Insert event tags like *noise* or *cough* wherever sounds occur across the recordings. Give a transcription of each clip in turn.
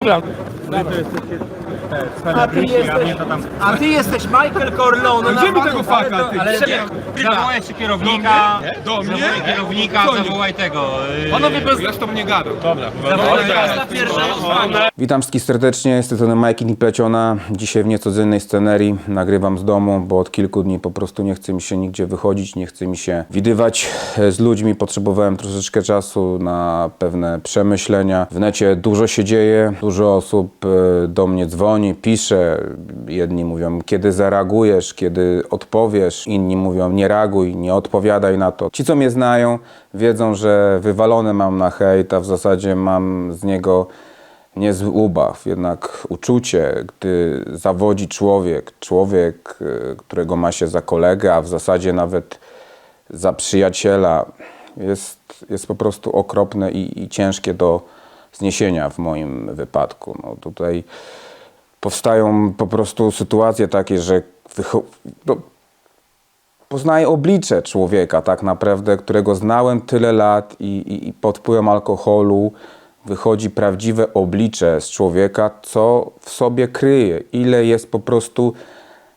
Dobra. A ty jesteś, a ty jesteś Michael Corleone. Gdzie mi na- tego faka, ty? Ale Zawołaj się kierownika, Do mnie? kierownika, nie? zawołaj tego. yy, Panowie bez... Ja z tobą nie gadam. Dobra. Witam wszystkich serdecznie, z tej strony Majki Nipleciona. Dzisiaj w niecodziennej scenerii nagrywam z domu, bo od kilku dni po prostu nie chce mi się nigdzie wychodzić, nie chce mi się widywać z ludźmi. Potrzebowałem troszeczkę czasu na pewne przemyślenia. W necie dużo się dzieje, dużo osób e, do mnie dzwoni, pisze. Jedni mówią, kiedy zareagujesz, kiedy odpowiesz, inni mówią, nie reaguj, nie odpowiadaj na to. Ci, co mnie znają, wiedzą, że wywalone mam na hejt, a w zasadzie mam z niego niezły ubaw, jednak uczucie, gdy zawodzi człowiek, człowiek, y, którego ma się za kolegę, a w zasadzie nawet za przyjaciela, jest, jest po prostu okropne i, i ciężkie do zniesienia w moim wypadku. No tutaj powstają po prostu sytuacje takie, że no, poznaję oblicze człowieka tak naprawdę, którego znałem tyle lat i, i, i pod wpływem alkoholu wychodzi prawdziwe oblicze z człowieka, co w sobie kryje, ile jest po prostu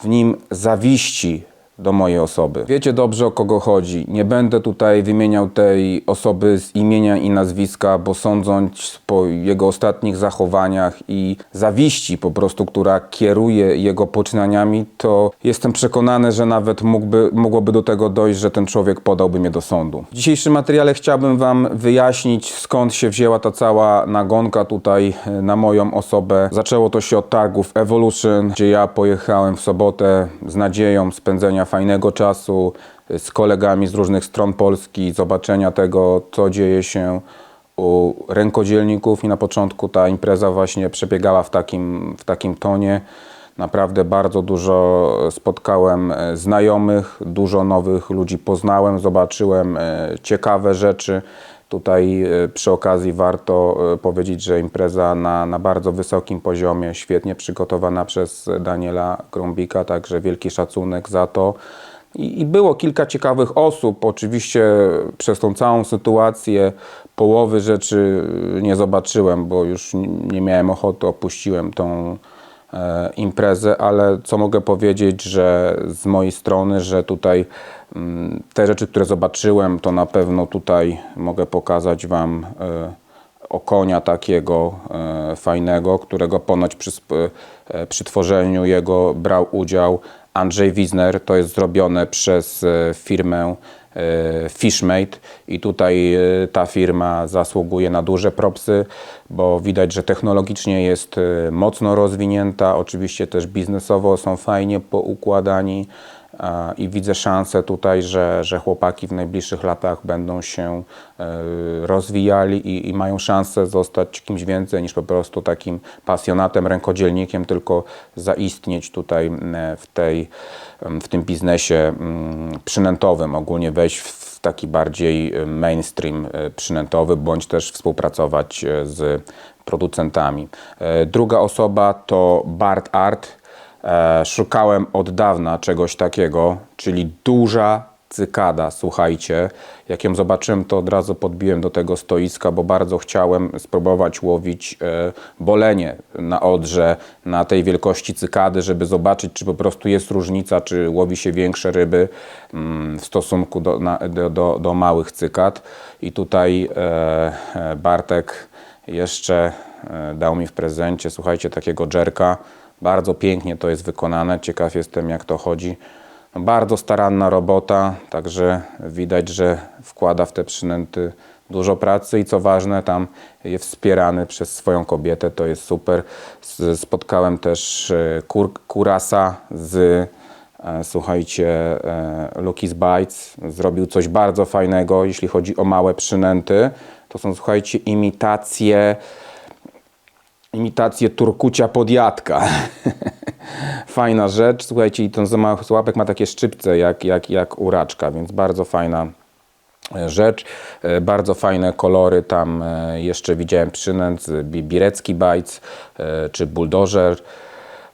w nim zawiści do mojej osoby. Wiecie dobrze o kogo chodzi. Nie będę tutaj wymieniał tej osoby z imienia i nazwiska, bo sądząc po jego ostatnich zachowaniach i zawiści po prostu, która kieruje jego poczynaniami, to jestem przekonany, że nawet mógłby, mogłoby do tego dojść, że ten człowiek podałby mnie do sądu. W dzisiejszym materiale chciałbym Wam wyjaśnić, skąd się wzięła ta cała nagonka tutaj e, na moją osobę. Zaczęło to się od targów Evolution, gdzie ja pojechałem w sobotę z nadzieją spędzenia fajnego czasu e, z kolegami z różnych stron Polski, zobaczenia tego, co dzieje się u rękodzielników i na początku ta impreza właśnie przebiegała w takim, w takim tonie. Naprawdę bardzo dużo spotkałem e, znajomych, dużo nowych ludzi poznałem, zobaczyłem e, ciekawe rzeczy. Tutaj e, przy okazji warto e, powiedzieć, że impreza na, na bardzo wysokim poziomie, świetnie przygotowana przez Daniela Grumbika, także wielki szacunek za to. I, I było kilka ciekawych osób. Oczywiście przez tą całą sytuację połowy rzeczy nie zobaczyłem, bo już nie miałem ochoty, opuściłem tą e, imprezę, ale co mogę powiedzieć, że z mojej strony, że tutaj te rzeczy, które zobaczyłem, to na pewno tutaj mogę pokazać Wam e, o konia takiego e, fajnego, którego ponoć przy, e, przy tworzeniu jego brał udział Andrzej Wisner. To jest zrobione przez firmę Fishmate. I tutaj ta firma zasługuje na duże propsy, bo widać, że technologicznie jest mocno rozwinięta, oczywiście też biznesowo są fajnie poukładani i widzę szansę tutaj, że, że chłopaki w najbliższych latach będą się e, rozwijali i, i mają szansę zostać kimś więcej niż po prostu takim pasjonatem, rękodzielnikiem, tylko zaistnieć tutaj w, tej, w tym biznesie przynętowym, ogólnie wejść w taki bardziej e, mainstream e, przynętowy, bądź też współpracować z producentami. Druga osoba to Bart Art. E, szukałem od dawna czegoś takiego, czyli duża cykada, słuchajcie. Jak ją zobaczyłem, to od razu podbiłem do tego stoiska, bo bardzo chciałem spróbować łowić e, bolenie na odrze, na tej wielkości cykady, żeby zobaczyć, czy po prostu jest różnica, czy łowi się większe ryby mm, w stosunku do, do, do, do małych cykad. I tutaj e, Bartek jeszcze dał mi w prezencie, słuchajcie, takiego dżerka. Bardzo pięknie to jest wykonane. Ciekaw jestem, jak to chodzi. Bardzo staranna robota, także widać, że wkłada w te przynęty dużo pracy i co ważne, tam jest wspierany przez swoją kobietę. To jest super. Spotkałem też e, kur, kurasa z e, słuchajcie, e, Lucky's Bites zrobił coś bardzo fajnego, jeśli chodzi o małe przynęty. To są, słuchajcie, imitacje imitację turkucia podjadka. *laughs* fajna rzecz, słuchajcie, i ten za małych łapek ma takie szczypce jak, jak, jak uraczka, więc bardzo fajna e, rzecz. E, Bardzo fajne kolory, tam e, jeszcze widziałem przynęt, Birecki e, czy Bulldozer.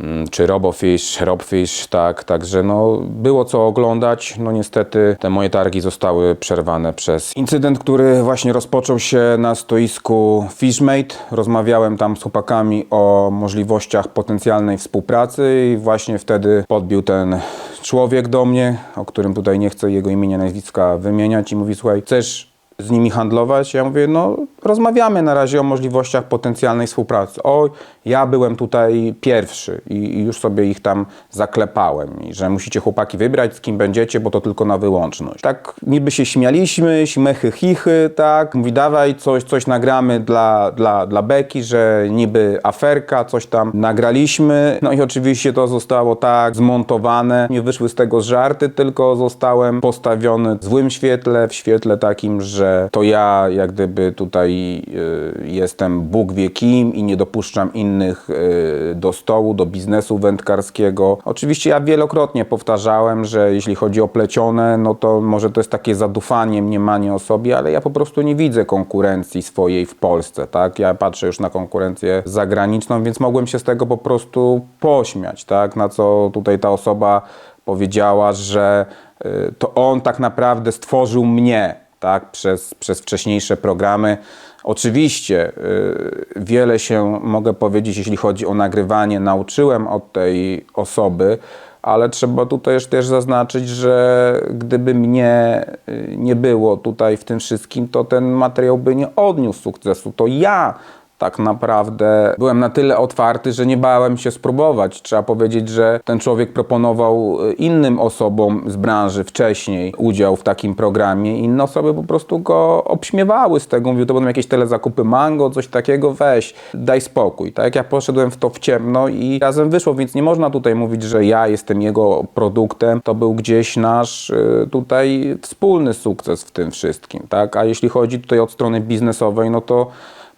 Mm, czy Robofish, Robfish, tak, także no było co oglądać, no niestety te moje targi zostały przerwane przez incydent, który właśnie rozpoczął się na stoisku Fishmate. Rozmawiałem tam z chłopakami o możliwościach potencjalnej współpracy i właśnie wtedy podbił ten człowiek do mnie, o którym tutaj nie chcę jego imienia, nazwiska wymieniać i mówi, słuchaj, chcesz z nimi handlować? Ja mówię, no rozmawiamy na razie o możliwościach potencjalnej współpracy. O, ja byłem tutaj pierwszy i, i już sobie ich tam zaklepałem i że musicie chłopaki wybrać, z kim będziecie, bo to tylko na wyłączność. Tak niby się śmialiśmy, śmechy, chichy, tak. Mówi, dawaj coś, coś nagramy dla, dla, dla Beki, że niby aferka, coś tam nagraliśmy. No i oczywiście to zostało tak zmontowane. Nie wyszły z tego żarty, tylko zostałem postawiony w złym świetle, w świetle takim, że to ja jak gdyby tutaj y, jestem Bóg wie kim i nie dopuszczam innych y, do stołu, do biznesu wędkarskiego. Oczywiście ja wielokrotnie powtarzałem, że jeśli chodzi o plecione, no to może to jest takie zadufanie, mniemanie o sobie, ale ja po prostu nie widzę konkurencji swojej w Polsce, tak? Ja patrzę już na konkurencję zagraniczną, więc mogłem się z tego po prostu pośmiać, tak? Na co tutaj ta osoba powiedziała, że y, to on tak naprawdę stworzył mnie, tak, przez, przez wcześniejsze programy. Oczywiście y, wiele się, mogę powiedzieć, jeśli chodzi o nagrywanie, nauczyłem od tej osoby, ale trzeba tutaj też- zaznaczyć, że gdyby mnie y, nie było tutaj w tym wszystkim, to ten materiał by nie odniósł sukcesu. To ja tak naprawdę byłem na tyle otwarty, że nie bałem się spróbować. Trzeba powiedzieć, że ten człowiek proponował y, innym osobom z branży wcześniej udział w takim programie. Inne osoby po prostu go obśmiewały z tego. Mówiły, to będą jakieś telezakupy mango, coś takiego, weź, daj spokój. Tak ja poszedłem w to w ciemno i razem wyszło, więc nie można tutaj mówić, że ja jestem jego produktem. To był gdzieś nasz y, tutaj wspólny sukces w tym wszystkim. Tak? A jeśli chodzi tutaj od strony biznesowej, no to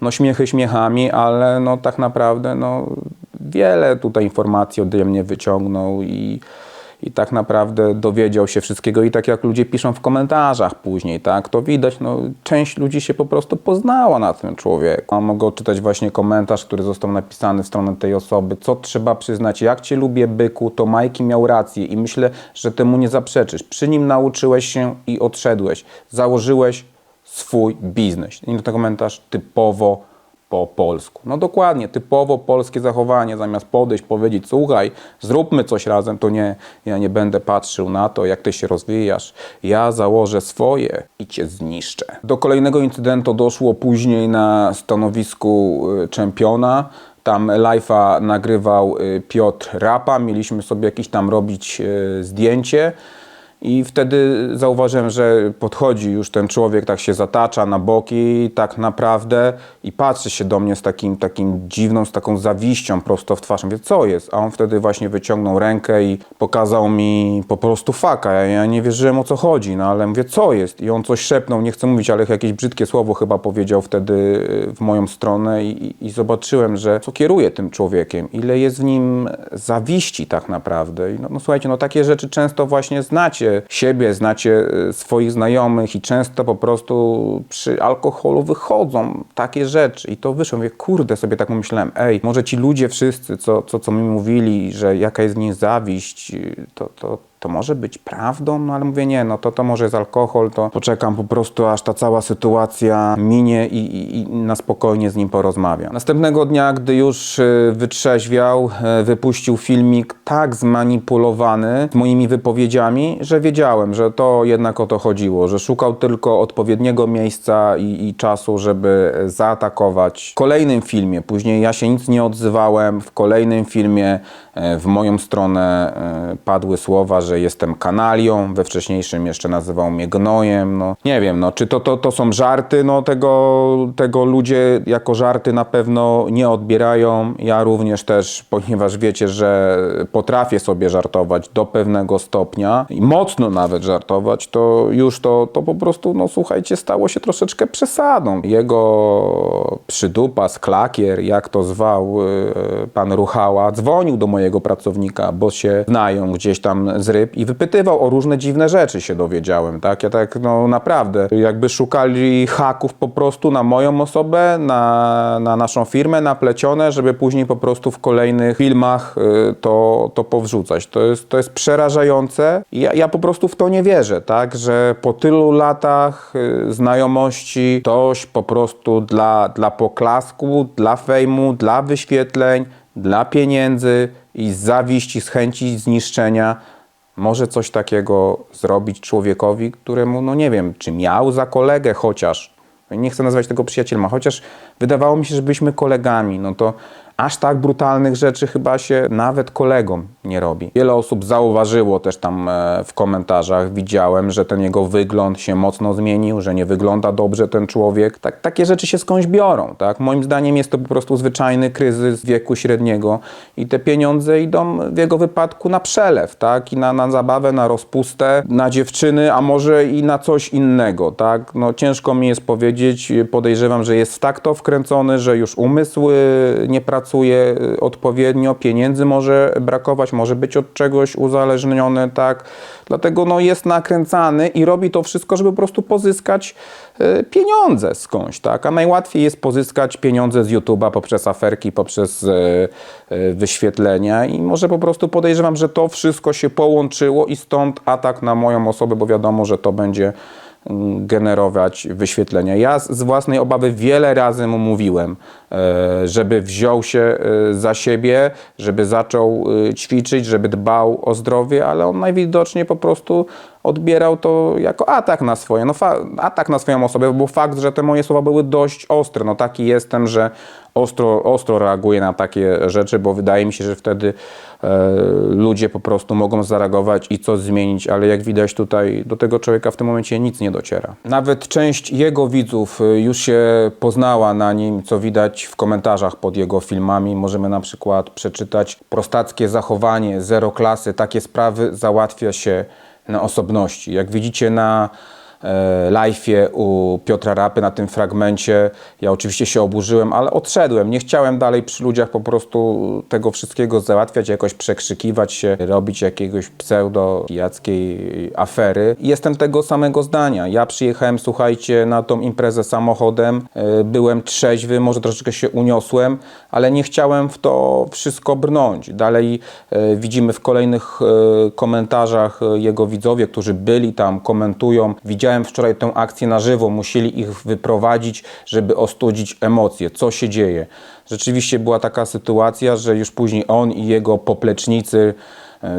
no śmiechy śmiechami, ale no tak naprawdę no wiele tutaj informacji ode mnie wyciągnął i, i tak naprawdę dowiedział się wszystkiego i tak jak ludzie piszą w komentarzach później, tak, to widać, no część ludzi się po prostu poznała na tym człowieku. A mogę odczytać właśnie komentarz, który został napisany w stronę tej osoby, co trzeba przyznać, jak cię lubię byku, to Majki miał rację i myślę, że temu nie zaprzeczysz. Przy nim nauczyłeś się i odszedłeś, założyłeś swój biznes. I ten komentarz typowo po polsku. No dokładnie, typowo polskie zachowanie. Zamiast podejść, powiedzieć, słuchaj, zróbmy coś razem, to nie, ja nie będę patrzył na to, jak ty się rozwijasz. Ja założę swoje i cię zniszczę. Do kolejnego incydentu doszło później na stanowisku y, czempiona. Tam live'a nagrywał y, Piotr Rapa. Mieliśmy sobie jakieś tam robić y, zdjęcie. I wtedy zauważyłem, że podchodzi już ten człowiek, tak się zatacza na boki, tak naprawdę i patrzy się do mnie z takim, takim dziwną, z taką zawiścią prosto w twarz. Mówię, co jest? A on wtedy właśnie wyciągnął rękę i pokazał mi po prostu faka. Ja, ja nie wierzyłem o co chodzi, no ale mówię, co jest? I on coś szepnął, nie chcę mówić, ale jakieś brzydkie słowo chyba powiedział wtedy y, w moją stronę i- i zobaczyłem, że co kieruje tym człowiekiem, ile jest w nim zawiści tak naprawdę. I no, no słuchajcie, no takie rzeczy często właśnie znacie siebie, znacie y, swoich znajomych i często po prostu przy alkoholu wychodzą takie rzeczy. I to wyszło. Mówię, kurde, sobie tak myślałem, ej, może ci ludzie wszyscy, co, co, co mi mówili, że jaka jest w niej zawiść, to, to, to może być prawdą, no ale mówię, nie, no to, to może jest alkohol, to poczekam po prostu, aż ta cała sytuacja minie i, i, i na spokojnie z nim porozmawiam. Następnego dnia, gdy już y, wytrzeźwiał, y, wypuścił filmik tak zmanipulowany moimi wypowiedziami, że wiedziałem, że to jednak o to chodziło, że szukał tylko odpowiedniego miejsca i, i czasu, żeby zaatakować. W kolejnym filmie, później ja się nic nie odzywałem, w kolejnym filmie e, w moją stronę e, padły słowa, że jestem kanalią, we wcześniejszym jeszcze nazywał mnie gnojem, no nie wiem, no czy to, to, to są żarty, no tego, tego ludzie jako żarty na pewno nie odbierają, ja również też, *laughs* ponieważ wiecie, że potrafię sobie żartować do pewnego stopnia i mocno nawet żartować, to już to, to po prostu, no słuchajcie, stało się troszeczkę przesadą. Jego przydupas, klakier, jak to zwał y, pan Ruchała, dzwonił do mojego pracownika, bo się znają gdzieś tam z ryb i wypytywał o różne dziwne rzeczy się dowiedziałem, tak? Ja tak, no naprawdę, jakby szukali haków po prostu na moją osobę, na, na naszą firmę, na plecione, żeby później po prostu w kolejnych filmach y, to, to powrzucać. To jest, to jest przerażające. Ja, ja po prostu w to nie wierzę, tak? Że po tylu latach y, znajomości ktoś po prostu dla, dla poklasku, dla fejmu, dla wyświetleń, dla pieniędzy i z zawiści, z chęci zniszczenia może coś takiego zrobić człowiekowi, któremu, no nie wiem, czy miał za kolegę chociaż, nie chcę nazywać tego przyjacielem, chociaż wydawało mi się, że byliśmy kolegami, no to aż tak brutalnych rzeczy chyba się nawet kolegom nie robi. Wiele osób zauważyło też tam e, w komentarzach, widziałem, że ten jego wygląd się mocno zmienił, że nie wygląda dobrze ten człowiek. Tak, takie rzeczy się skądś biorą, tak? Moim zdaniem jest to po prostu zwyczajny kryzys wieku średniego i te pieniądze idą w jego wypadku na przelew, tak? I na, na zabawę, na rozpustę, na dziewczyny, a może i na coś innego, tak? No ciężko mi jest powiedzieć, podejrzewam, że jest tak to wkręcony, że już umysł y, nie pracuje y, odpowiednio, pieniędzy może brakować, może być od czegoś uzależniony, tak? Dlatego no, jest nakręcany i robi to wszystko, żeby po prostu pozyskać y, pieniądze skądś, tak? A najłatwiej jest pozyskać pieniądze z YouTube'a poprzez aferki, poprzez y, wyświetlenia i może po prostu podejrzewam, że to wszystko się połączyło i stąd atak na moją osobę, bo wiadomo, że to będzie generować wyświetlenia. Ja z własnej obawy wiele razy mu mówiłem, e, żeby wziął się e, za siebie, żeby zaczął e, ćwiczyć, żeby dbał o zdrowie, ale on najwidoczniej po prostu odbierał to jako atak na swoje, no atak na swoją osobę, bo fakt, że te moje słowa były dość ostre, no taki jestem, że ostro, ostro reaguję na takie rzeczy, bo wydaje mi się, że wtedy e, ludzie po prostu mogą zareagować i coś zmienić, ale jak widać tutaj do tego człowieka w tym momencie nic nie dociera. Nawet część jego widzów e, już się poznała na nim, co widać w komentarzach pod jego filmami. Możemy na przykład przeczytać prostackie zachowanie, zero klasy, takie sprawy załatwia się na osobności. Jak widzicie na live'ie u Piotra Rapy na tym fragmencie. Ja oczywiście się oburzyłem, ale odszedłem. Nie chciałem dalej przy ludziach po prostu tego wszystkiego załatwiać, jakoś przekrzykiwać się, robić jakiegoś pseudo pijackiej afery. Jestem tego samego zdania. Ja przyjechałem, słuchajcie, na tą imprezę samochodem. e, Byłem trzeźwy, może troszeczkę się uniosłem, ale nie chciałem w to wszystko brnąć. Dalej e, widzimy w kolejnych e, komentarzach e, jego widzowie, którzy byli tam, komentują. Widziałem wczoraj tę akcję na żywo, musieli ich wyprowadzić, żeby ostudzić emocje. Co się dzieje? Rzeczywiście była taka sytuacja, że już później on i jego poplecznicy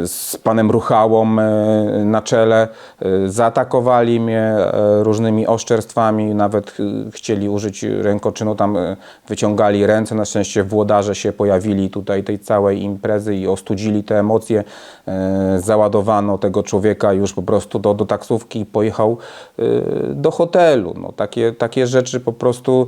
z panem Ruchałą e, na czele. E, zaatakowali mnie e, różnymi oszczerstwami, nawet e, chcieli użyć rękoczynu, tam e, wyciągali ręce, na szczęście włodarze się pojawili tutaj tej całej imprezy i ostudzili te emocje, E, załadowano tego człowieka już po prostu do, do taksówki i pojechał e, do hotelu. No, takie, takie rzeczy po prostu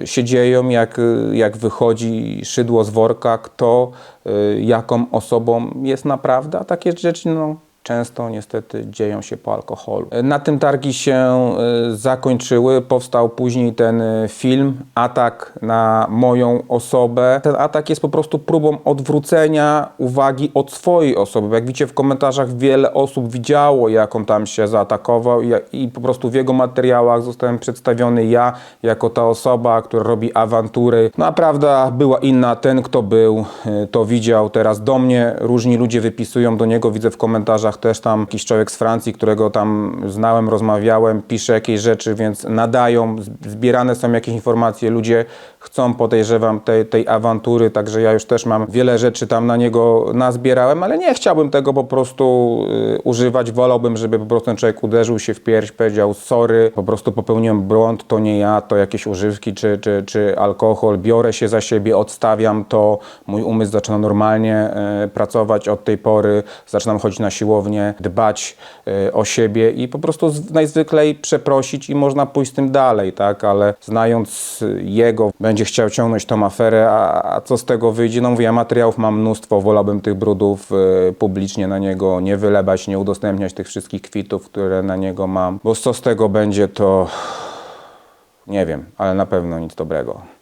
e, się dzieją, jak, jak wychodzi szydło z worka, kto e, jaką osobą jest naprawdę, a takie rzeczy no, często niestety dzieją się po alkoholu. Na tym targi się e, zakończyły. Powstał później ten e, film, atak na moją osobę. Ten atak jest po prostu próbą odwrócenia uwagi od swojej osoby. Jak widzicie w komentarzach, wiele osób widziało, jak on tam się zaatakował i, i po prostu w jego materiałach zostałem przedstawiony ja jako ta osoba, która robi awantury. No a prawda była inna. Ten, kto był, e, to widział. Teraz do mnie różni ludzie wypisują do niego, widzę w komentarzach też tam jakiś człowiek z Francji, którego tam znałem, rozmawiałem, pisze jakieś rzeczy, więc nadają, zbierane są jakieś informacje, ludzie chcą, podejrzewam, tej, tej awantury, także ja już też mam wiele rzeczy tam na niego nazbierałem, ale nie chciałbym tego po prostu y, używać, wolałbym, żeby po prostu ten człowiek uderzył się w pierś, powiedział sorry, po prostu popełniłem błąd, to nie ja, to jakieś używki czy, czy, czy alkohol, biorę się za siebie, odstawiam to, mój umysł zaczyna normalnie e, pracować od tej pory, zaczynam chodzić na siłownię, dbać e, o siebie i po prostu najzwyklej przeprosić i można pójść z tym dalej, tak, ale znając jego, będzie chciał ciągnąć tą aferę, a, a co z tego wyjdzie, no mówię, ja materiałów mam mnóstwo, wolałbym tych brudów e, publicznie na niego nie wylewać, nie udostępniać tych wszystkich kwitów, które na niego mam, bo co z tego będzie, to nie wiem, ale na pewno nic dobrego.